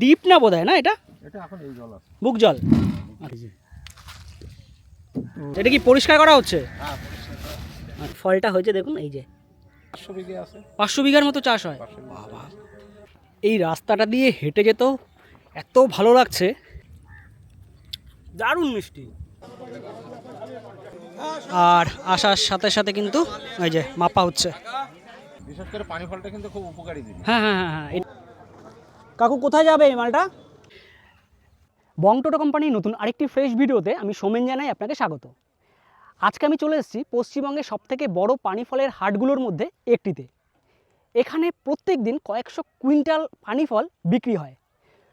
Deep না বোধ না এটা? বুক জল? এটা কি পরিষ্কার করা হচ্ছে? হ্যাঁ আর ফলটা হয়েছে দেখুন এই যে। পাঁচশো বিঘার মতো চাষ হয়? এই রাস্তাটা দিয়ে হেঁটে যেত এত ভালো লাগছে। দারুণ মিষ্টি। আর আসার সাথে সাথে কিন্তু এই যে মাপা হচ্ছে। বিশেষ করে পানি ফলটা কিন্তু খুব উপকারী হ্যাঁ হ্যাঁ হ্যাঁ হ্যাঁ। কাকু কোথায় যাবে এই মালটা? বংটোটো কোম্পানির নতুন আরেকটি ফ্রেশ ভিডিওতে আমি সোমেন জানাই আপনাকে স্বাগত। আজকে আমি চলে এসেছি পশ্চিমবঙ্গের সবথেকে বড় পানি ফলের হাটগুলোর মধ্যে একটিতে। এখানে প্রত্যেক দিন কয়েকশো কুইন্টাল পানি ফল বিক্রি হয়।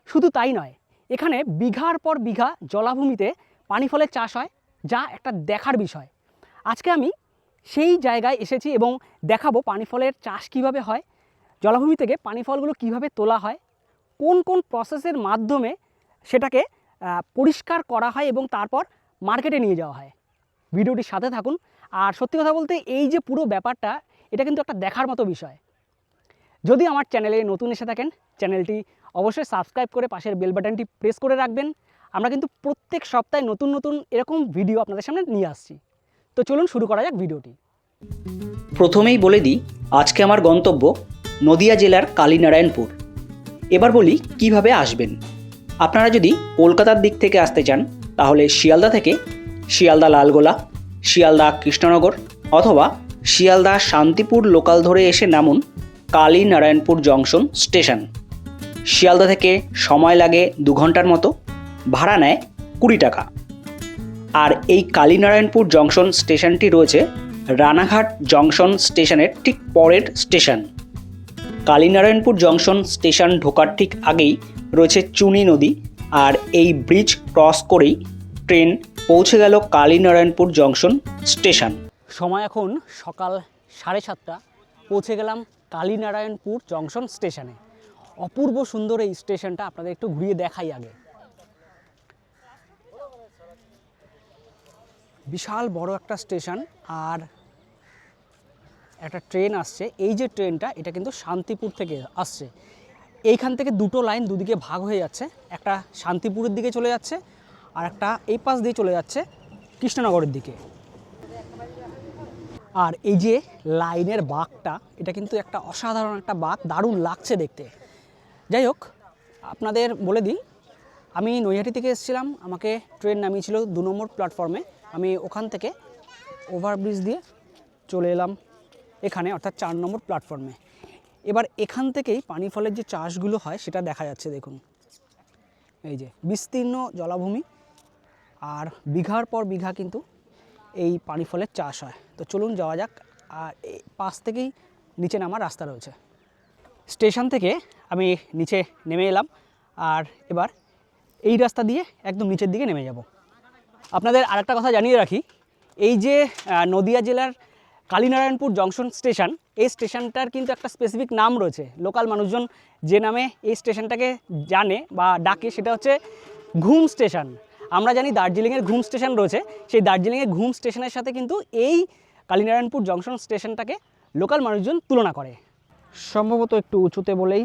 শুধু তাই নয়, এখানে বিঘার পর বিঘা জলাভূমিতে পানি ফলের চাষ হয়, যা একটা দেখার বিষয়। আজকে আমি সেই জায়গায় এসেছি এবং দেখাবো পানি ফলের চাষ কীভাবে হয়, জলাভূমি থেকে পানি ফলগুলো কীভাবে তোলা হয় কোন কোন প্রসেসের মাধ্যমে সেটাকে পরিষ্কার করা হয় এবং তারপর মার্কেটে নিয়ে যাওয়া হয়। ভিডিওটির সাথে থাকুন। আর সত্যি কথা বলতে এই যে পুরো ব্যাপারটা, এটা কিন্তু একটা দেখার মতো বিষয়। যদি আমার চ্যানেলে নতুন এসে থাকেন, চ্যানেলটি অবশ্যই সাবস্ক্রাইব করে পাশের বেল বাটনটি প্রেস করে রাখবেন। আমরা কিন্তু প্রত্যেক সপ্তাহে নতুন নতুন এরকম ভিডিও আপনাদের সামনে নিয়ে আসছি। তো চলুন শুরু করা যাক ভিডিওটি। প্রথমেই বলে দিই, আজকে আমার গন্তব্য নদিয়া জেলার কালীনারায়ণপুর। এবার বলি কীভাবে আসবেন। আপনারা যদি কলকাতার দিক থেকে আসতে চান, তাহলে শিয়ালদা থেকে শিয়ালদা লালগোলা, শিয়ালদা কৃষ্ণনগর অথবা শিয়ালদা শান্তিপুর লোকাল ধরে এসে নামুন কালীনারায়ণপুর জংশন স্টেশন। শিয়ালদা থেকে সময় লাগে দু ঘণ্টার মতো, ভাড়া নেয় কুড়ি টাকা। আর এই কালীনারায়ণপুর জংশন স্টেশনটি রয়েছে রানাঘাট জংশন স্টেশনের ঠিক পরের স্টেশন। কালীনারায়ণপুর জংশন স্টেশন ঢোকার ঠিক আগেই রয়েছে চুনি নদী আর এই ব্রিজ ক্রস করেই ট্রেন পৌঁছে গেল কালীনারায়ণপুর জংশন স্টেশন। সময় এখন সকাল সাড়ে সাতটা। পৌঁছে গেলাম কালীনারায়ণপুর জংশন স্টেশনে। অপূর্ব সুন্দর এই স্টেশনটা আপনাদের একটু ঘুরিয়ে দেখাই আগে। বিশাল বড় একটা স্টেশন আর একটা ট্রেন আসছে, এই যে ট্রেনটা, এটা কিন্তু শান্তিপুর থেকে আসছে। এইখান থেকে দুটো লাইন দুদিকে ভাগ হয়ে যাচ্ছে, একটা শান্তিপুরের দিকে চলে যাচ্ছে আর একটা এই পাশ দিয়ে চলে যাচ্ছে কৃষ্ণনগরের দিকে। আর এই যে লাইনের বাঘটা এটা কিন্তু একটা অসাধারণ একটা বাঘ দারুণ লাগছে দেখতে। যাই হোক, আপনাদের বলে দিই, আমি নৈহাটি থেকে এসেছিলাম, আমাকে ট্রেন নামিয়েছিল দু নম্বর প্ল্যাটফর্মে আমি ওখান থেকে ওভারব্রিজ দিয়ে চলে এলাম এখানে, অর্থাৎ চার নম্বর প্ল্যাটফর্মে এবার এখান থেকেই পানি ফলের যে চাষগুলো হয়, সেটা দেখা যাচ্ছে, দেখুন। এই যে, বিস্তীর্ণ জলাভূমি আর বিঘার পর বিঘা কিন্তু এই পানি ফলের চাষ হয়। তো চলুন যাওয়া যাক, আর পাশ থেকেই নিচে নামার রাস্তা রয়েছে। স্টেশন থেকে আমি নিচে নেমে এলাম, আর এবার এই রাস্তা দিয়ে একদম নিচের দিকে নেমে যাব। আপনাদের আরেকটা কথা জানিয়ে রাখি, এই যে নদিয়া জেলার কালীনারায়ণপুর জংশন স্টেশন, এই স্টেশনটার কিন্তু একটা স্পেসিফিক নাম রয়েছে। লোকাল মানুষজন যে নামে এই স্টেশনটাকে জানে বা ডাকে সেটা হচ্ছে ঘুম স্টেশন। আমরা জানি দার্জিলিংয়ের ঘুম স্টেশন রয়েছে। সেই দার্জিলিংয়ের ঘুম স্টেশনের সাথে কিন্তু এই কালীনারায়ণপুর জংশন স্টেশনটাকে লোকাল মানুষজন তুলনা করে। সম্ভবত একটু উঁচুতে বলেই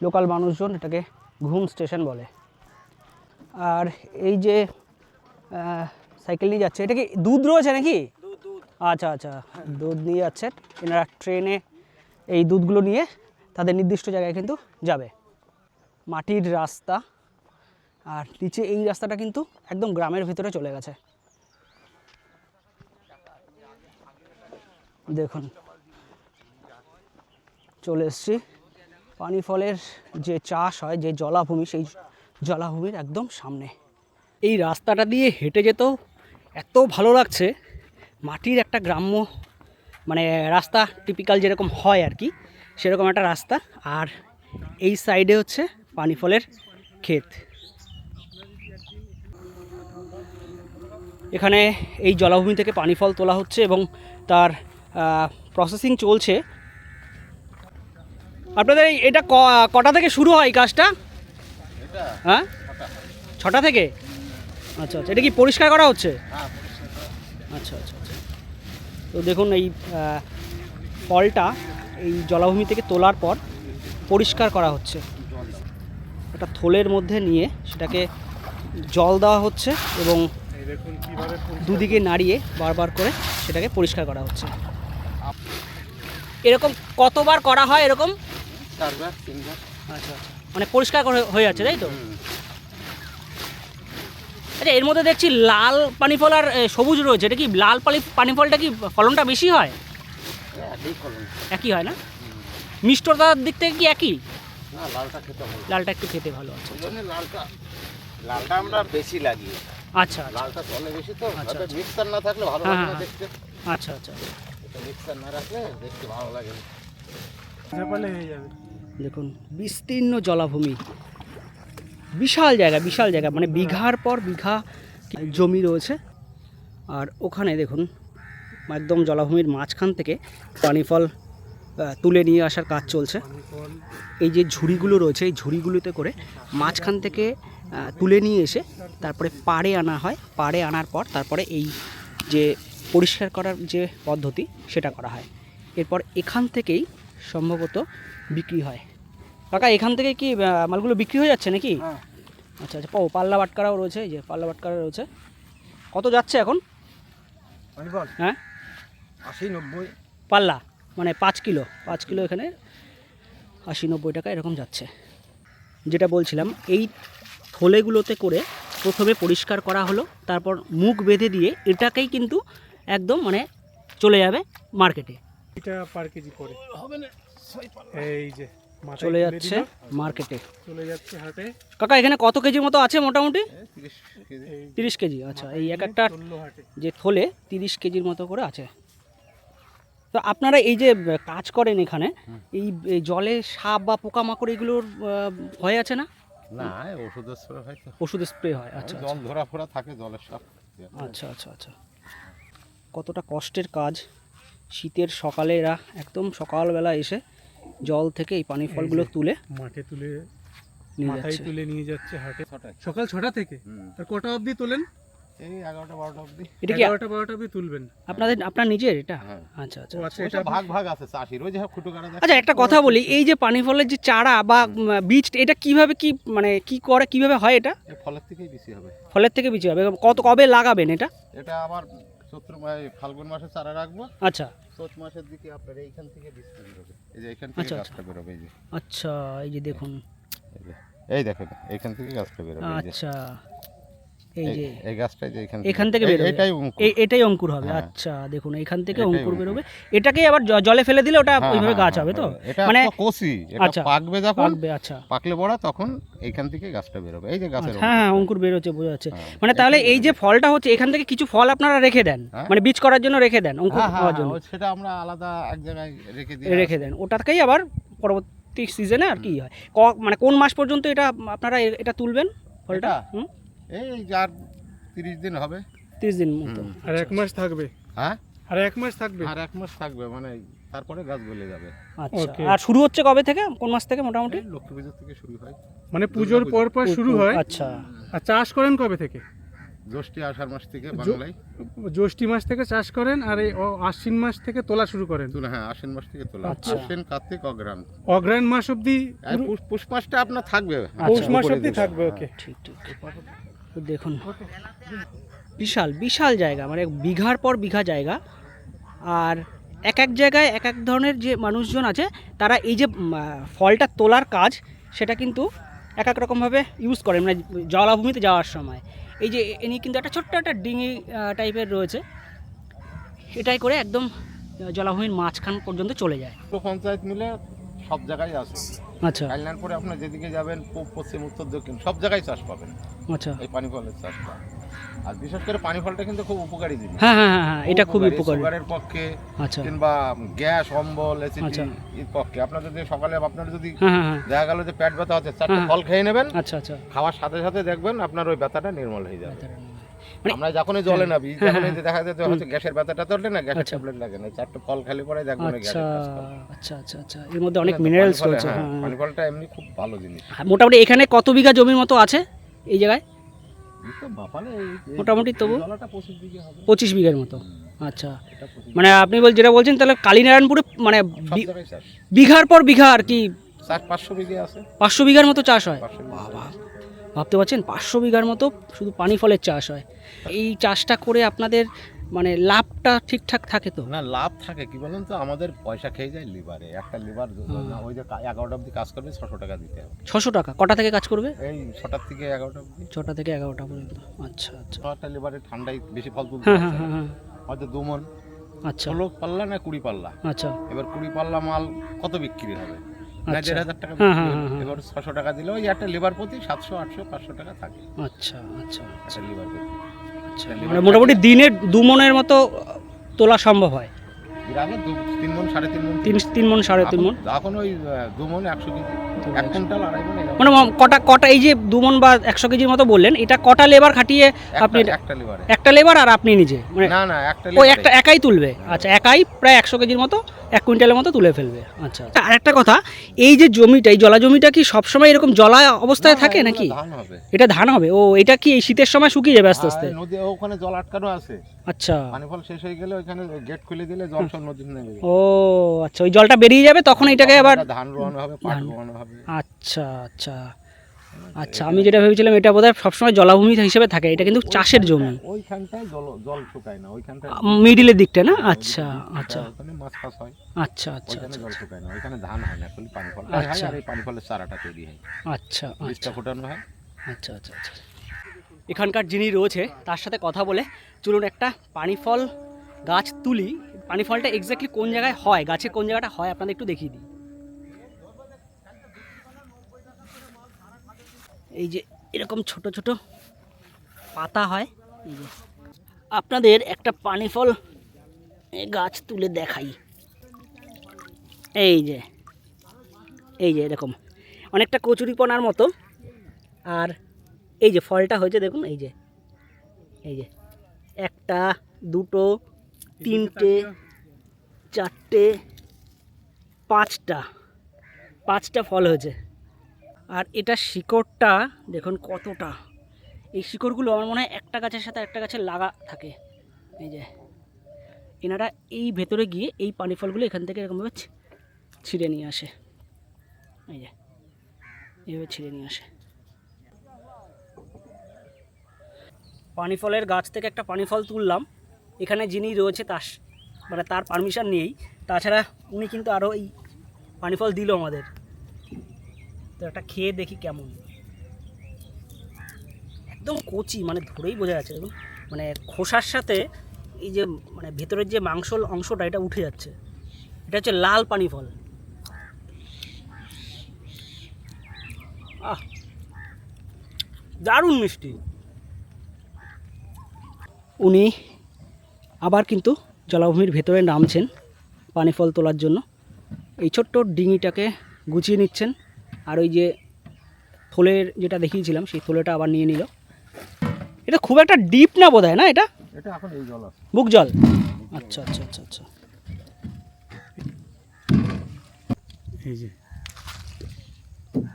লোকাল মানুষজন এটাকে ঘুম স্টেশন বলে। আর এই যে সাইকেল নিয়ে যাচ্ছে, এটা কি দুধ রয়েছে নাকি? আচ্ছা আচ্ছা দুধ নিয়ে যাচ্ছে। এনারা ট্রেনে এই দুধগুলো নিয়ে তাদের নির্দিষ্ট জায়গায় কিন্তু যাবে। মাটির রাস্তা, আর নিচে এই রাস্তাটা কিন্তু একদম গ্রামের ভিতরে চলে গেছে। দেখুন, চলে এসছি। পানি ফলের যে চাষ হয়, যে জলাভূমি, সেই জলাভূমির একদম সামনে। এই রাস্তাটা দিয়ে হেঁটে যেত এত ভালো লাগছে। মাটির একটা গ্রাম্য মানে রাস্তা টিপিক্যাল যেরকম হয় আর কি সেরকম একটা রাস্তা। আর এই সাইডে হচ্ছে পানি ফলের ক্ষেত। এখানে এই জলাভূমি থেকে পানি ফল তোলা হচ্ছে এবং তার প্রসেসিং চলছে। আপনাদের এটা কটা থেকে শুরু হয় এই কাজটা? হ্যাঁ? ছটা থেকে? আচ্ছা আচ্ছা। এটা কি পরিষ্কার করা হচ্ছে? হ্যাঁ আচ্ছা আচ্ছা। তো দেখুন এই ফলটা এই জলাভূমি থেকে তোলার পর পরিষ্কার করা হচ্ছে। একটা থলের মধ্যে নিয়ে সেটাকে জল দেওয়া হচ্ছে এবং দুদিকে নাড়িয়ে বারবার করে সেটাকে পরিষ্কার করা হচ্ছে। এরকম কতবার করা হয় এরকম? চারবার তিনবার। আচ্ছা আচ্ছা। মানে পরিষ্কার করে হয়ে যাচ্ছে তাই তো? আচ্ছা এর মধ্যে দেখছি লাল পানি ফল আর সবুজ রয়েছে এটা কি লাল পানি পানি ফলটা কি ফলনটা বেশি হয়? একই ফলন একই হয় না? মিষ্টতার দিক থেকে কি একই? লালটা খেতে ভালো লালটা একটু খেতে ভালো আছে লালটা লালটা আমরা বেশি লাগি। আচ্ছা আচ্ছা। লালটা চলে বেশি তো আচ্ছা, আচ্ছা। মিক্সার না থাকলে ভালো হ্যাঁ, লাগে না হ্যাঁ। দেখতে। আচ্ছা আচ্ছা। মিক্সার না রাখলে দেখতে ভালো লাগে না। হয়ে যাবে দেখুন বিস্তীর্ণ জলাভূমি। বিশাল জায়গা বিশাল জায়গা। মানে বিঘার পর বিঘা জমি রয়েছে। আর ওখানে দেখুন, একদম জলাভূমির মাঝখান থেকে পানি ফল তুলে নিয়ে আসার কাজ চলছে। এই যে ঝুড়িগুলো রয়েছে, এই ঝুড়িগুলোতে করে মাঝখান থেকে তুলে নিয়ে এসে তারপরে পাড়ে আনা হয়। পাড়ে আনার পর তারপরে এই যে পরিষ্কার করার যে পদ্ধতি, সেটা করা হয়। এরপর এখান থেকেই সম্ভবত বিক্রি হয়। কাকা এখান থেকে কি মালগুলো বিক্রি হয়ে যাচ্ছে নাকি? হ্যাঁ। আচ্ছা আচ্ছা ও পাল্লা বাটকারাও রয়েছে এই যে পাল্লা বাটকারা রয়েছে। কত যাচ্ছে এখন? হ্যাঁ? আশি নব্বই। পাল্লা মানে পাঁচ কিলো পাঁচ কিলো এখানে আশি নব্বই টাকা এরকম যাচ্ছে। যেটা বলছিলাম এই থলেগুলোতে করে প্রথমে পরিষ্কার করা হলো তারপর মুখ বেঁধে দিয়ে এটাকেই কিন্তু একদম মানে চলে যাবে মার্কেটে। এটা পার কেজি পড়ে হবে না এই যে চলে যাচ্ছে মার্কেটে। চলে যাচ্ছে হাটে। কাকা এখানে কত কেজির মতো আছে মোটামুটি? তিরিশ কেজি কেজি আচ্ছা এই এক একটা যে থলে তিরিশ কেজির মতো করে আছে। তো আপনারা এই যে কাজ করেন এখানে এই জলে সাপ বা পোকামাকড় এগুলোর ভয় আছে না? না ওষুধের স্প্রে হয় তো। ওষুধ স্প্রে হয় আচ্ছা জল ধরা ফোরা থাকে জলের সাপ আচ্ছা আচ্ছা আচ্ছা। কতটা কষ্টের কাজ। শীতের সকালে এরা একদম সকালবেলা এসে জল থেকে এই পানি ফলগুলো তুলে মাঠে তুলে নিয়ে মাথায় তুলে নিয়ে যাচ্ছে হাটে। সকাল ছটা থেকে? আর কটা অবধি তোলেন? এটা কি এগারোটা বারোটা অবধি তুলবেন। আপনাদের আপনার নিজের এটা? হ্যাঁ। আচ্ছা আচ্ছা। ও আচ্ছা এটা ভাগ ভাগ আছে চাষির। ওই যে খুঁটো কাটা আচ্ছা একটা কথা বলি এই যে পানি ফলের যে চারা বা বীজ এটা কীভাবে কি মানে কি করে কীভাবে হয় এটা? ফলের থেকেই বেশি হবে। ফলের থেকে বীজ হবে। কত কবে লাগাবেন এটা? এটা আবার চৈত্র মাসে ফাল্গুন মাসে চারা রাখব। আচ্ছা। চৈত মাসের দিকে আপনার এইখান থেকে বীজ এই যে এখান আচ্ছা, থেকে আচ্ছা। গাছটা বেরোবে এই যে। আচ্ছা এই যে দেখুন। এই দেখেন এইখান থেকে গাছটা বেরোবে হবে আচ্ছা। এই যে এই- এই যে এখান এখান থেকে বেরোবে এটাই অঙ্কুর। এটাই অঙ্কুর হবে। আচ্ছা দেখুন এখান থেকে অঙ্কুর। বেরোবে আবার জলে ফেলে দিলে ওটা হ্যাঁ, ওইভাবে হ্যাঁ, গাছ হ্যাঁ, হবে তো। মানে এটা আচ্ছা। পাকবে যখন পাকবে আচ্ছা পাকলে বড় তখন এইখান থেকে গাছটা বেরোবে এই যে গাছের হ্যাঁ হ্যাঁ অঙ্কুর বেরোচ্ছে বোঝা যাচ্ছে মানে তাহলে এই যে ফলটা হচ্ছে এখান থেকে কিছু ফল আপনারা রেখে দেন। মানে বীজ করার জন্য রেখে দেন অঙ্কুর হওয়ার জন্য সেটা আমরা আলাদা এক জায়গায় রেখে দিই রেখে দেন ওটাকেই আবার পরবর্তী সিজনে আর কি হয় মানে কোন মাস পর্যন্ত এটা আপনারা এটা তুলবেন ফলটা? হুম এই যার তিরিশ দিন হবে। তিরিশ দিন মতো। আর এক মাস থাকবে? হ্যাঁ? আর এক মাস থাকবে? আর এক মাস থাকবে মানে তারপরে গাছ গলে যাবে। আচ্ছা। আর শুরু হচ্ছে কবে থেকে? কোন মাস থেকে মোটামুটি? লক্ষ্মী পুজোর থেকে শুরু হয়। মানে পুজোর পর পর শুরু হয়? আচ্ছা। আর চাষ করেন কবে থেকে? জ্যৈষ্ঠী আষাঢ় মাস থেকে বাংলায়। জ্যৈষ্ঠী মাস থেকে চাষ করেন আর এই আশ্বিন মাস থেকে তোলা শুরু করেন? তুলে হ্যাঁ আশ্বিন মাস থেকে তোলা। আচ্ছা। আশ্বিন কার্তিক অগ্রাণ অগ্রায়ণ মাস অবধি পুষ- মাসটা আপনার থাকবে। পৌষ মাস উপরে অবধি থাকবে ওকে ঠিক ঠিক। দেখুন বিশাল বিশাল জায়গা মানে বিঘার পর বিঘা জায়গা আর এক এক জায়গায় এক এক ধরনের যে মানুষজন আছে তারা এই যে ফলটা তোলার কাজ সেটা কিন্তু এক এক রকমভাবে ইউজ করে মানে জলাভূমিতে যাওয়ার সময় এই যে এনি কিন্তু একটা ছোট্ট একটা ডিঙি টাইপের রয়েছে এটাই করে একদম জলাভূমির মাঝখান পর্যন্ত চলে যায় পঞ্চায়েত মিলে সব জায়গায় আছে আচ্ছা। কাল্যাণপুরে আপনার যেদিকে যাবেন পূব পশ্চিম উত্তর দক্ষিণ সব জায়গায় চাষ পাবেন। আচ্ছা। এই পানি ফলের চাষটা আর বিশেষ করে পানি ফলটা কিন্তু খুব উপকারী জিনিস। হ্যাঁ হ্যাঁ হ্যাঁ হ্যাঁ এটা খুবই উপকারী। সুগারের পক্ষে আচ্ছা। কিংবা গ্যাস অম্বল আচ্ছা। এর পক্ষে। আপনার যদি সকালে আপনার যদি হ্যাঁ হ্যাঁ দেখা গেল যে পেট ব্যথা হচ্ছে চারটে। ফল খেয়ে নেবেন আচ্ছা আচ্ছা। খাওয়ার সাথে সাথে দেখবেন আপনার ওই ব্যথাটা নির্মল হয়ে যাবে। আমরা যখনই জলে নাবি হ্যাঁ, যখন হ্যাঁ। এই যে দেখা যাচ্ছে হয়তো গ্যাসের ব্যথাটা ধরলে না গ্যাসের আচ্ছা। ট্যাবলেট লাগে না চারটে ফল খেলে পরে ওই আচ্ছা গ্যাসের আচ্ছা আচ্ছা আচ্ছা। এর মধ্যে অনেক মিনারেলস রয়েছে হ্যাঁ, হ্যাঁ। পানি ফলটা এমনি খুব ভালো জিনিস। হ্যাঁ, মোটামুটি এখানে কত বিঘা জমির মতো আছে এই জায়গায়? তো মোটামুটি তবু? পঁচিশ বিঘার মতো। আচ্ছা। মানে আপনি বল যেটা বলছেন তাহলে কালীনারায়ণপুরে মানে বিঘার পর বিঘা আর কি পাঁচশো বিঘে আছে। পাঁচশো বিঘার মতো চাষ হয়? বাবা। ভাবতে পারছেন পাঁচশো বিঘার মতো শুধু পানি ফলের চাষ হয়। এই চাষটা করে আপনাদের মানে লাভটা ঠিকঠাক থাকে তো? না লাভ থাকে কি বলেন তো? আমাদের পয়সা খেয়ে যায় লিভারে। একটা লিভার ওই যে এগারোটা অবধি কাজ করবে ছশো টাকা দিতে হবে। ছশো টাকা? কটা থেকে কাজ করবে? এই ছটার থেকে এগারোটা অবধি। ছটা থেকে এগারোটা পর্যন্ত। আচ্ছা আচ্ছা। একটা লিভারে ঠান্ডায় বেশি ফল তুলতে হ্যাঁ হ্যাঁ হ্যাঁ হ্যাঁ। হয়তো দু মন। আচ্ছা। ষোলো পাল্লা না কুড়ি পাল্লা? আচ্ছা। এবার কুড়ি পাল্লা মাল কত বিক্রি হবে? না আচ্ছা। দেড় হাজার টাকা হ্যাঁ, হ্যাঁ। হ্যাঁ, এবার ছশো টাকা দিলে। ওই একটা লিভার প্রতি সাতশো আটশো পাঁচশো টাকা থাকে। আচ্ছা আচ্ছা একটা লিভার প্রতি। আচ্ছা। মানে মোটামুটি দিনের দু মনের মতো তোলা সম্ভব হয়? আগে দু তিন মন সাড়ে তিন মন। তিন তিন মন সাড়ে তিন মন? এখন- ওই দু মন একশো কেজি। এক কুইন্টাল আড়াই মন মানে কটা কটা এই যে দু মন বা একশো কেজির মতো বললেন এটা কটা লেবার খাটিয়ে আপনি একটা- লিভারে একটা লেবার আর আপনি নিজে? মানে না না একটা ও একটা একাই তুলবে? আচ্ছা একাই প্রায় একশো কেজির মতো এক কুইন্টালের মতো তুলে ফেলবে। আচ্ছা। আর একটা কথা এই যে জমিটা এই জলা জমিটা কি সবসময় এরকম জলা অবস্থায় থাকে নাকি? এটা ধান হবে? ও এটা কি এই শীতের সময় শুকিয়ে যাবে আস্তে আস্তে? নদী ওখানে জল আটকানো আছে। আচ্ছা। পানি ফল শেষ হয়ে গেলে ওইখানে গেট খুলে দিলে জল সব নদীতে নেমে যাবে ও আচ্ছা ওই জলটা বেরিয়ে যাবে তখন এটাকে আবার ধান রোয়ানো হবে পাট রোয়ানো হবে। আচ্ছা আচ্ছা। আচ্ছা আমি যেটা ভেবেছিলাম এটা বোধহয় সবসময় জলাভূমি হিসেবে থাকে এটা কিন্তু চাষের জমি। ওইখানটায় জল জল শুকায় না ওইখানটায় মিডিলের দিকটা না? আচ্ছা আচ্ছা। ওখানে মাছ হয়। আচ্ছা আচ্ছা ওইখানে জল শুকায় না ধান হয় না খালি পানি ফল হয় আচ্ছা। আর এই পানি ফলের চারাটা তৈরি হয়। আচ্ছা আচ্ছা। বীজটা ফোটানো হয়। আচ্ছা আচ্ছা আচ্ছা। এখানকার যিনি রয়েছে তার সাথে কথা বলে চলুন একটা পানি ফল গাছ তুলি। পানি ফলটা এক্স্যাক্টলি কোন জায়গায় হয় গাছে কোন জায়গাটা হয় আপনাদের একটু দেখিয়ে দিই। এই যে এরকম ছোট ছোট পাতা হয়, এই যে। আপনাদের একটা পানি ফল গাছ তুলে দেখাই। এই যে এই যে এরকম। অনেকটা কচুরিপনার মতো। আর এই যে ফলটা হয়েছে, দেখুন, এই যে এই যে। একটা, দুটো, তিনটে, চারটে, পাঁচটা পাঁচটা ফল হয়েছে। আর এটা শিকড়টা, দেখুন কতটা। এই শিকড়গুলো আমার মনে হয় একটা গাছের সাথে একটা গাছের লাগা থাকে। এই যে, এনারা এই ভেতরে গিয়ে এই পানি ফলগুলো এখান থেকে এরকমভাবে ছিঁড়ে নিয়ে আসে। এই যে, এইভাবে ছিঁড়ে নিয়ে আসে। পানি ফলের গাছ থেকে একটা পানি ফল তুললাম। এখানে যিনি রয়েছে তার মানে তার পারমিশন নেই। তাছাড়া উনি কিন্তু আরও এই পানি ফল দিল আমাদের। তো একটা খেয়ে দেখি কেমন। একদম কচি মানে ধরেই বোঝা যাচ্ছে দেখুন। মানে খোসার সাথে এই যে মানে ভেতরের যে মাংস অংশটা, এটা উঠে যাচ্ছে। এটা হচ্ছে লাল পানি ফল। আহ, দারুণ মিষ্টি। উনি আবার কিন্তু জলাভূমির ভেতরে নামছেন পানি ফল তোলার জন্য। এই ছোট্ট ডিঙিটাকে গুছিয়ে নিচ্ছেন। আর ওই যে থলের যেটা দেখিয়েছিলাম সেই থলেটা আবার নিয়ে নিল। এটা খুব একটা ডিপ না বোধ না এটা? এটা এখন এই জল আছে। বুক জল? আচ্ছা আচ্ছা আচ্ছা আচ্ছা। এই যে।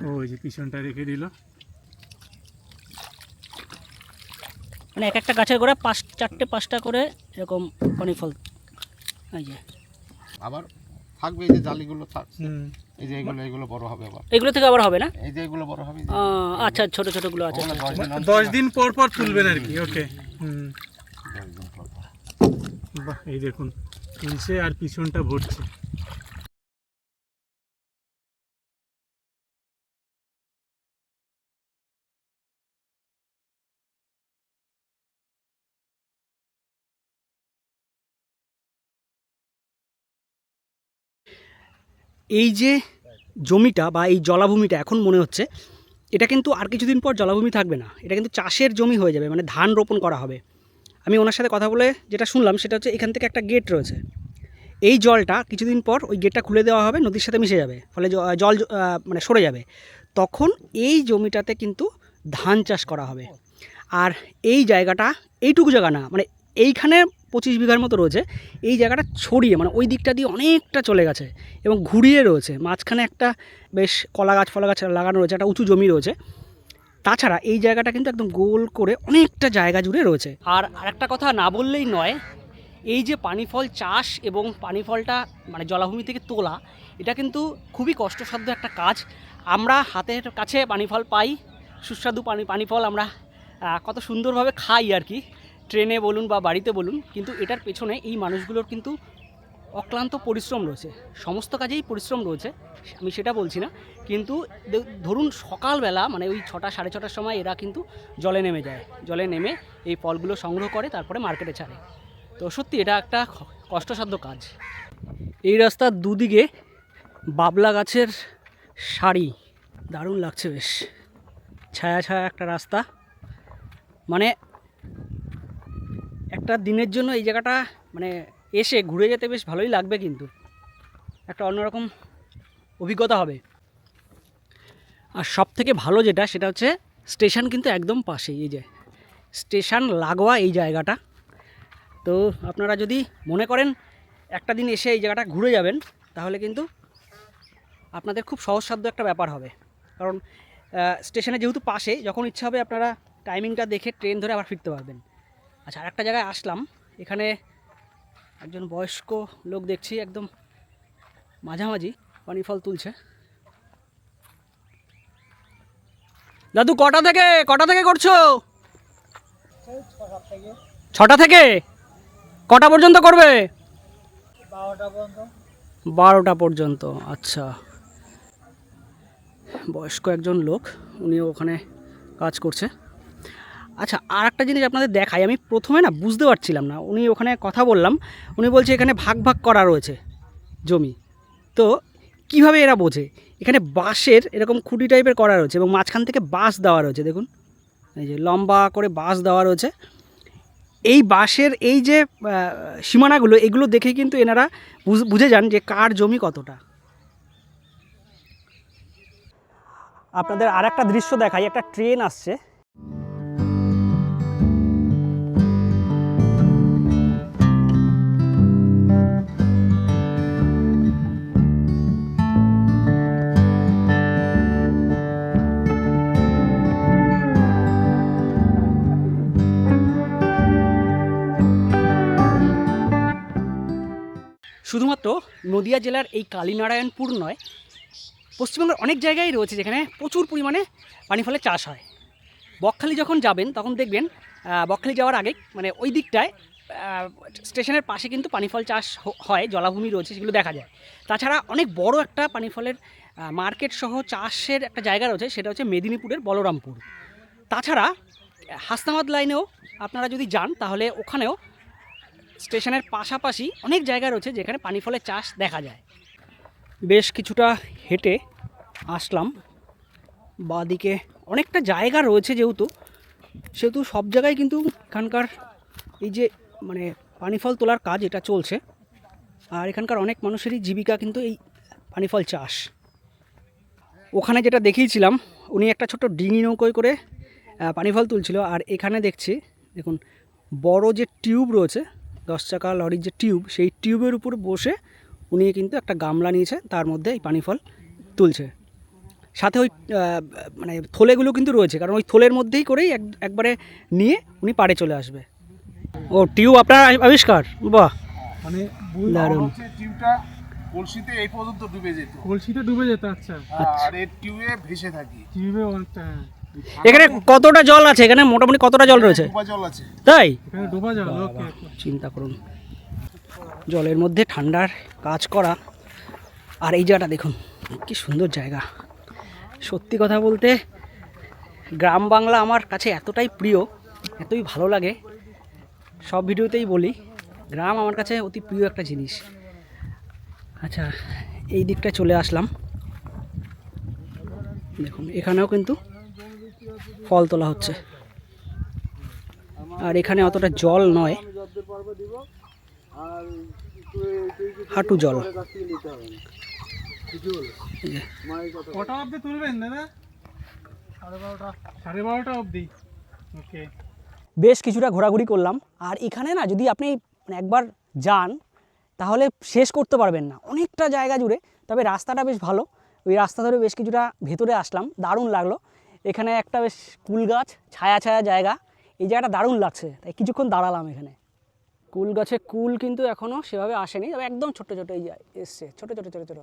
ও এই যে পিছনটা রেখে দিল। মানে এক একটা গাছের গোড়া পাঁচ চারটে পাঁচটা করে এরকম পানি ফল। এই যে। আবার থাকবে এই যে জালিগুলো থাকছে হুম। এই যে এগুলো এগুলো বড় হবে আবার। এগুলো থেকে আবার হবে না? এই যে এগুলো বড় হবে আচ্ছা ছোট ছোটগুলো আছে। ওগুলো দশ দিন পর পর তুলবেন আর কি ওকে। হুম। বাহ এই দেখুন তুলছে আর পিছনটা ভরছে। এই যে জমিটা বা এই জলাভূমিটা এখন মনে হচ্ছে, এটা কিন্তু আর কিছুদিন পর জলাভূমি থাকবে না। এটা কিন্তু চাষের জমি হয়ে যাবে মানে ধান রোপণ করা হবে। আমি ওনার সাথে কথা বলে যেটা শুনলাম, সেটা হচ্ছে এখান থেকে একটা গেট রয়েছে। এই জলটা কিছুদিন পর ওই গেটটা খুলে দেওয়া হবে, নদীর সাথে মিশে যাবে, ফলে জল মানে সরে যাবে। তখন এই জমিটাতে কিন্তু ধান চাষ করা হবে। আর এই জায়গাটা এইটুকু জায়গা না মানে এইখানে পঁচিশ বিঘার মতো রয়েছে, এই জায়গাটা ছড়িয়ে মানে ওই দিকটা দিয়ে অনেকটা চলে গেছে এবং ঘুরিয়ে রয়েছে। মাঝখানে একটা বেশ কলা গাছ, ফলা গাছ লাগানো রয়েছে, একটা উঁচু জমি রয়েছে। তাছাড়া এই জায়গাটা কিন্তু একদম গোল করে অনেকটা জায়গা জুড়ে রয়েছে। আর আরেকটা কথা না বললেই নয়, এই যে পানি ফল চাষ এবং পানি ফলটা মানে জলাভূমি থেকে তোলা, এটা কিন্তু খুবই কষ্টসাধ্য একটা কাজ। আমরা হাতের কাছে পানি ফল পাই, সুস্বাদু পানি পানি ফল আমরা কত সুন্দরভাবে খাই আর কি। ট্রেনে বলুন বা বাড়িতে বলুন, কিন্তু এটার পেছনে এই মানুষগুলোর কিন্তু অক্লান্ত পরিশ্রম রয়েছে। সমস্ত কাজেই পরিশ্রম রয়েছে, আমি সেটা বলছি না। কিন্তু ধরুন সকালবেলা মানে ওই ছটা, সাড়ে ছটার সময় এরা কিন্তু জলে নেমে যায়। জলে নেমে এই ফলগুলো সংগ্রহ করে, তারপরে মার্কেটে ছাড়ে। তো সত্যি এটা একটা কষ্টসাধ্য কাজ। এই রাস্তার দুদিকে বাবলা গাছের শাড়ি দারুণ লাগছে বেশ। ছায়া ছায়া একটা রাস্তা। মানে একটা দিনের জন্য এই জায়গাটা মানে এসে ঘুরে যেতে বেশ ভালোই লাগবে কিন্তু। একটা অন্যরকম অভিজ্ঞতা হবে। আর সব থেকে ভালো যেটা, সেটা হচ্ছে স্টেশন কিন্তু একদম পাশেই, এই যে স্টেশন লাগোয়া এই জায়গাটা। তো আপনারা যদি মনে করেন একটা দিন এসে এই জায়গাটা ঘুরে যাবেন, তাহলে কিন্তু আপনাদের খুব সহজসাধ্য একটা ব্যাপার হবে। কারণ স্টেশনে যেহেতু পাশে, যখন ইচ্ছা হবে আপনারা টাইমিংটা দেখে ট্রেন ধরে আবার ফিরতে পারবেন। আচ্ছা আর একটা জায়গায় আসলাম। এখানে একজন বয়স্ক লোক দেখছি, একদম মাঝামাঝি পানি ফল তুলছে। দাদু, কটা থেকে? কটা থেকে করছ? ছটা থেকে? কটা পর্যন্ত করবে? বারোটা পর্যন্ত। আচ্ছা। বয়স্ক একজন লোক, উনিও ওখানে কাজ করছে। আচ্ছা আর একটা জিনিস আপনাদের দেখাই। আমি প্রথমে না বুঝতে পারছিলাম না। উনি ওখানে কথা বললাম। উনি বলছে এখানে ভাগ ভাগ করা রয়েছে জমি। তো কীভাবে এরা বোঝে? এখানে বাঁশের এরকম খুঁটি টাইপের করা রয়েছে এবং মাঝখান থেকে বাঁশ দেওয়া রয়েছে। দেখুন, এই যে লম্বা করে বাঁশ দেওয়া রয়েছে। এই বাঁশের এই যে সীমানাগুলো, এগুলো দেখে কিন্তু এনারা বুঝ- যান যে কার জমি কতটা। আপনাদের আর একটা দৃশ্য দেখাই। একটা ট্রেন আসছে। শুধুমাত্র নদিয়া জেলার এই কালীনারায়ণপুর নয়, পশ্চিমবঙ্গের অনেক জায়গায় রয়েছে যেখানে প্রচুর পরিমাণে পানি ফলের চাষ হয়। বকখালি যখন যাবেন, তখন দেখবেন বকখালি যাওয়ার আগে মানে ওই দিকটায় স্টেশনের পাশে কিন্তু পানি ফল চাষ হয়, জলাভূমি রয়েছে সেগুলো দেখা যায়। তাছাড়া অনেক বড় একটা পানি ফলের মার্কেট সহ চাষের একটা জায়গা রয়েছে, সেটা হচ্ছে মেদিনীপুরের বলরামপুর। তাছাড়া হাসনাবাদ লাইনেও আপনারা যদি যান, তাহলে ওখানেও স্টেশনের পাশাপাশি অনেক জায়গা রয়েছে যেখানে পানি ফলের চাষ দেখা যায়। বেশ কিছুটা হেঁটে আসলাম। বাদিকে অনেকটা জায়গা রয়েছে যেহেতু, সেহেতু সব জায়গায় কিন্তু এখানকার এই যে মানে পানি ফল তোলার কাজ এটা চলছে। আর এখানকার অনেক মানুষেরই জীবিকা কিন্তু এই পানি ফল চাষ। ওখানে যেটা দেখিয়েছিলাম, উনি একটা ছোট ডিঙি নৌকোয় করে পানি ফল তুলছিল। আর এখানে দেখছি, দেখুন, বড় যে টিউব রয়েছে দশ চাকা লরির যে টিউব সেই টিউবের উপর বসে উনি কিন্তু একটা গামলা নিয়েছে তার মধ্যে এই পানি ফল তুলছে। সাথে ওই মানে থলেগুলো কিন্তু রয়েছে কারণ ওই থলের মধ্যেই করেই এক একবারে নিয়ে উনি পাড়ে চলে আসবে। ও টিউব আপনার আবিষ্কার? বাহ! মানে দারুণ। টিউবটা কলসিতে এই পর্যন্ত ডুবে যেত। কলসিটা ডুবে যেত আচ্ছা। আর এর টিউবে ভেসে থাকি। টিউবে অনেকটা হ্যাঁ। এখানে কতটা জল আছে? এখানে মোটামুটি কতটা জল রয়েছে? ডুবা জল আছে। তাই? এখানে ডোবা জল ওকে চিন্তা করুন। জলের মধ্যে ঠান্ডার কাজ করা। আর এই জায়গাটা দেখুন কি সুন্দর জায়গা। সত্যি কথা বলতে গ্রাম বাংলা আমার কাছে এতটাই প্রিয় এতই ভালো লাগে। সব ভিডিওতেই বলি গ্রাম আমার কাছে অতি প্রিয় একটা জিনিস। আচ্ছা এই দিকটা চলে আসলাম। দেখুন এখানেও কিন্তু ফল তোলা হচ্ছে। আর এখানে অতটা জল নয়। হাঁটু জল। কটা অবধি তুলবেন দাদা? সাড়ে বারোটা সাড়ে বারোটা অবধি। ওকে বেশ কিছুটা ঘোরাঘুরি করলাম। আর এখানে না যদি আপনি মানে একবার যান তাহলে শেষ করতে পারবেন না। অনেকটা জায়গা জুড়ে তবে রাস্তাটা বেশ ভালো। ওই রাস্তা ধরে বেশ কিছুটা ভেতরে আসলাম। দারুণ লাগল। এখানে একটা বেশ কুল গাছ, ছায়া ছায়া জায়গা। এই জায়গাটা দারুণ লাগছে। তাই কিছুক্ষণ দাঁড়ালাম এখানে। কুল গাছে কুল কিন্তু এখনও সেভাবে আসেনি, তবে একদম ছোট ছোট এই এসছে। ছোট ছোট ছোট ছোট।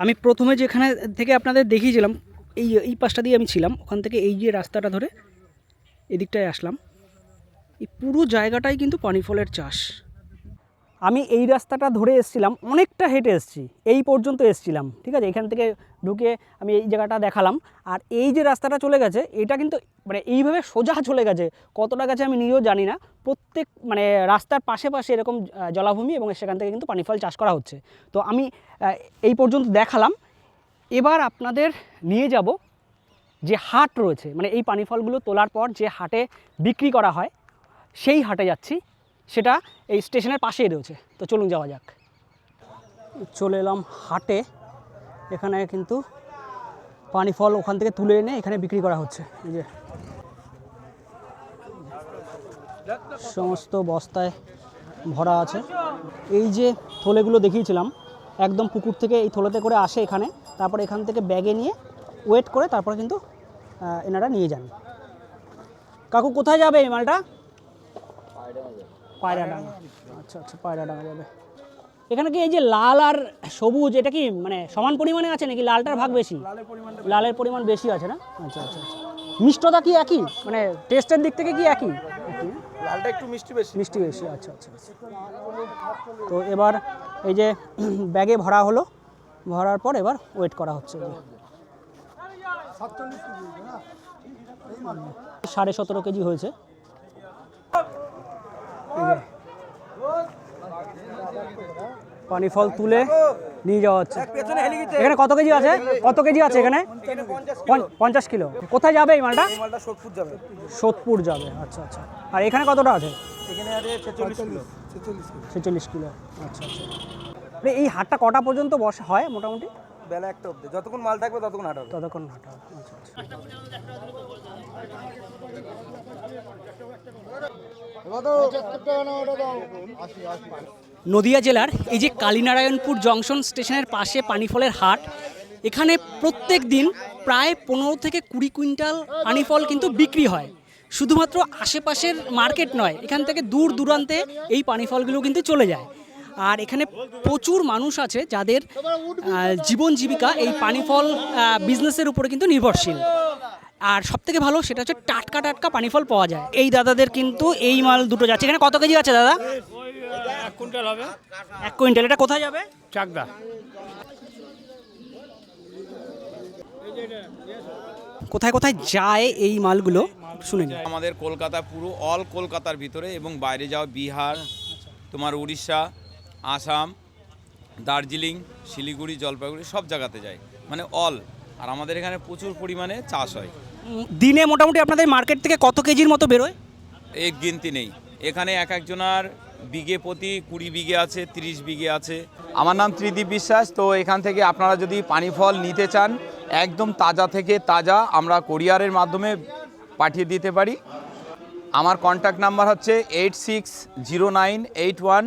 আমি প্রথমে যেখানে থেকে আপনাদের দেখিয়েছিলাম, এই এই পাশটা দিয়ে আমি ছিলাম। ওখান থেকে এই যে রাস্তাটা ধরে এদিকটায় আসলাম। এই পুরো জায়গাটাই কিন্তু পানি ফলের চাষ। আমি এই রাস্তাটা ধরে এসেছিলাম, অনেকটা হেঁটে এসেছি, এই পর্যন্ত এসেছিলাম, ঠিক আছে? এখান থেকে ঢুকে আমি এই জায়গাটা দেখালাম। আর এই যে রাস্তাটা চলে গেছে, এটা কিন্তু মানে এইভাবে সোজা চলে গেছে, কতটা গেছে আমি নিজেও জানি না। প্রত্যেক মানে রাস্তার পাশে পাশে এরকম জলাভূমি এবং সেখান থেকে কিন্তু পানি ফল চাষ করা হচ্ছে। তো আমি এই পর্যন্ত দেখালাম। এবার আপনাদের নিয়ে যাব যে হাট রয়েছে মানে এই পানি ফলগুলো তোলার পর যে হাটে বিক্রি করা হয়, সেই হাটে যাচ্ছি। সেটা এই স্টেশনের পাশেই রয়েছে। তো চলুন যাওয়া যাক। চলে এলাম হাটে। এখানে কিন্তু পানি ফল ওখান থেকে তুলে এনে এখানে বিক্রি করা হচ্ছে। এই যে সমস্ত বস্তায় ভরা আছে। এই যে থলেগুলো দেখিয়েছিলাম, একদম পুকুর থেকে এই থলেতে করে আসে এখানে। তারপর এখান থেকে ব্যাগে নিয়ে ওয়েট করে তারপরে কিন্তু এনারা নিয়ে যান। কাকু, কোথায় যাবে এই মালটা? পায়রাডাঙ্গা। আচ্ছা আচ্ছা পায়রাডাঙ্গা যাবে এখানে কি এই যে লাল আর সবুজ এটা কি মানে সমান পরিমাণে আছে নাকি? লালটার ভাগ বেশি? লালের পরিমাণ বেশি আছে না? আচ্ছা আচ্ছা আচ্ছা। মিষ্টতা কি একই? মানে টেস্টের দিক থেকে কি একই? লালটা একটু মিষ্টি বেশি। মিষ্টি বেশি আচ্ছা আচ্ছা আচ্ছা। তো এবার এই যে ব্যাগে ভরা হলো ভরার পর এবার ওয়েট করা হচ্ছে সাড়ে সতেরো কেজি হয়েছে। পানি ফল তুলে নিয়ে যাওয়া হচ্ছে। এখানে কত কেজি আছে? কত কেজি আছে এখানে? পঞ্চাশ কিলো। কোথায় যাবে এই মালটা? সোদপুর যাবে। সোদপুর যাবে আচ্ছা আচ্ছা। আর এখানে কতটা আছে? ছেচল্লিশ কিলো। আচ্ছা আচ্ছা। এই হাটটা কটা পর্যন্ত বসে হয় মোটামুটি? বেলা একটা অবধি। যতক্ষণ মাল থাকবে ততক্ষণ হাট হবে। ততক্ষণ হাঁটা হবে। আচ্ছা আচ্ছা। নদিয়া জেলার এই যে কালীনারায়ণপুর জংশন স্টেশনের পাশে পানিফলের হাট, এখানে প্রত্যেক দিন প্রায় পনেরো থেকে কুড়ি কুইন্টাল পানিফল কিন্তু বিক্রি হয়। শুধুমাত্র আশেপাশের মার্কেট নয়, এখান থেকে দূর দূরান্তে এই পানিফলগুলো কিন্তু চলে যায়। আর এখানে প্রচুর মানুষ আছে যাদের জীবন জীবিকা এই পানিফল বিজনেসের উপরে কিন্তু নির্ভরশীল। আর সব থেকে ভালো সেটা হচ্ছে টাটকা টাটকা পানিফল পাওয়া যায়। এই দাদাদের কিন্তু এই মাল দুটো যাচ্ছে। এখানে কত কেজি আছে দাদা? এক কুইন্টাল হবে। এক কুইন্টাল। এটা কোথায় যাবে? চাকদা। কোথায় কোথায় যায় এই মালগুলো? শুনে আমাদের কলকাতা পুরো অল কলকাতার ভিতরে এবং বাইরে যাও বিহার তোমার উড়িষ্যা আসাম দার্জিলিং শিলিগুড়ি জলপাইগুড়ি সব জায়গাতে যায়। মানে অল আর আমাদের এখানে প্রচুর পরিমাণে চাষ হয়। দিনে মোটামুটি আপনাদের মার্কেট থেকে কত কেজির মতো বেরোয়? এক গিনতি নেই। এখানে এক একজনার বিঘে প্রতি কুড়ি বিঘে আছে তিরিশ বিঘে আছে। আমার নাম ত্রিদীপ বিশ্বাস তো এখান থেকে আপনারা যদি পানি ফল নিতে চান একদম তাজা থেকে তাজা আমরা কোরিয়ারের মাধ্যমে পাঠিয়ে দিতে পারি। আমার কন্ট্যাক্ট নাম্বার হচ্ছে eight six zero nine eight one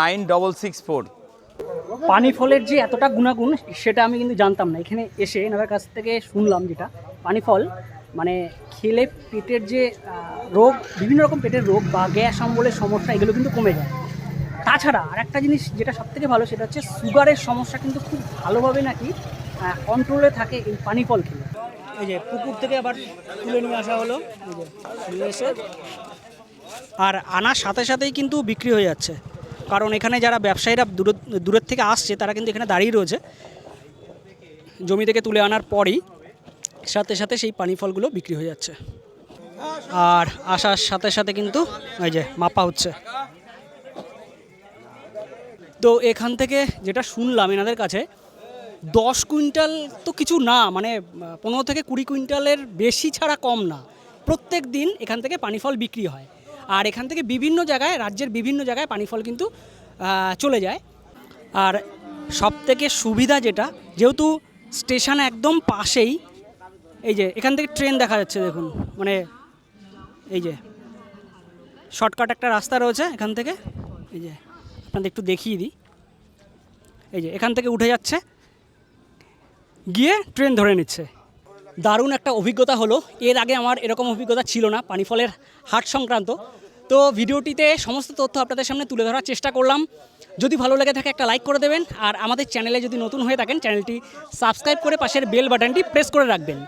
nine double six four পানি ফলের যে এতটা গুণাগুণ সেটা আমি কিন্তু জানতাম না। এখানে এসে এনাদের কাছ থেকে শুনলাম যেটা পানি ফল। মানে খেলে পেটের যে রোগ, বিভিন্ন রকম পেটের রোগ বা গ্যাস, অম্বলের সমস্যা, এগুলো কিন্তু কমে যায়। তাছাড়া আর একটা জিনিস যেটা সব থেকে ভালো, সেটা হচ্ছে সুগারের সমস্যা কিন্তু খুব ভালোভাবে নাকি কন্ট্রোলে থাকে এই পানি ফল খেলে। এই যে পুকুর থেকে আবার তুলে নিয়ে আসা হলো। আর আনার সাথে সাথেই কিন্তু বিক্রি হয়ে যাচ্ছে। কারণ এখানে যারা ব্যবসায়ীরা দূর দূরের থেকে আসছে, তারা কিন্তু এখানে দাঁড়িয়ে রয়েছে। জমি থেকে তুলে আনার পরেই সাথে সাথে সেই পানি ফলগুলো বিক্রি হয়ে যাচ্ছে। আর আসার সাথে সাথে কিন্তু এই যে মাপা হচ্ছে। তো এখান থেকে যেটা শুনলাম এনাদের কাছে, দশ কুইন্টাল তো কিছু না মানে পনেরো থেকে কুড়ি কুইন্টালের বেশি ছাড়া কম না। প্রত্যেক দিন এখান থেকে পানি ফল বিক্রি হয়। আর এখান থেকে বিভিন্ন জায়গায়, রাজ্যের বিভিন্ন জায়গায় পানি ফল কিন্তু চলে যায়। আর সব থেকে সুবিধা যেটা, যেহেতু স্টেশন একদম পাশেই এই যে, এখান থেকে ট্রেন দেখা যাচ্ছে, দেখুন। মানে এই যে শর্টকাট একটা রাস্তা রয়েছে এখান থেকে। এই যে, আপনাদের একটু দেখিয়ে দিই। এই যে, এখান থেকে উঠে যাচ্ছে। গিয়ে ট্রেন ধরে নিচ্ছে। দারুণ একটা অভিজ্ঞতা হলো। এর আগে আমার এরকম অভিজ্ঞতা ছিল না পানিফলের হাট সংক্রান্ত। তো ভিডিওটিতে সমস্ত তথ্য আপনাদের সামনে তুলে ধরার চেষ্টা করলাম। যদি ভালো লাগে থাকে একটা লাইক করে দেবেন আর আমাদের চ্যানেলে যদি নতুন হয়ে থাকেন, চ্যানেলটি সাবস্ক্রাইব করে পাশের বেল বাটনটি প্রেস করে রাখবেন।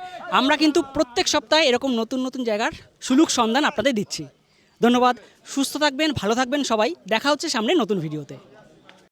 আমরা কিন্তু প্রত্যেক সপ্তাহে এরকম নতুন নতুন জায়গার সুলুক সন্ধান আপনাদের দিচ্ছি। ধন্যবাদ, সুস্থ থাকবেন, ভালো থাকবেন সবাই। দেখা হচ্ছে সামনে নতুন ভিডিওতে।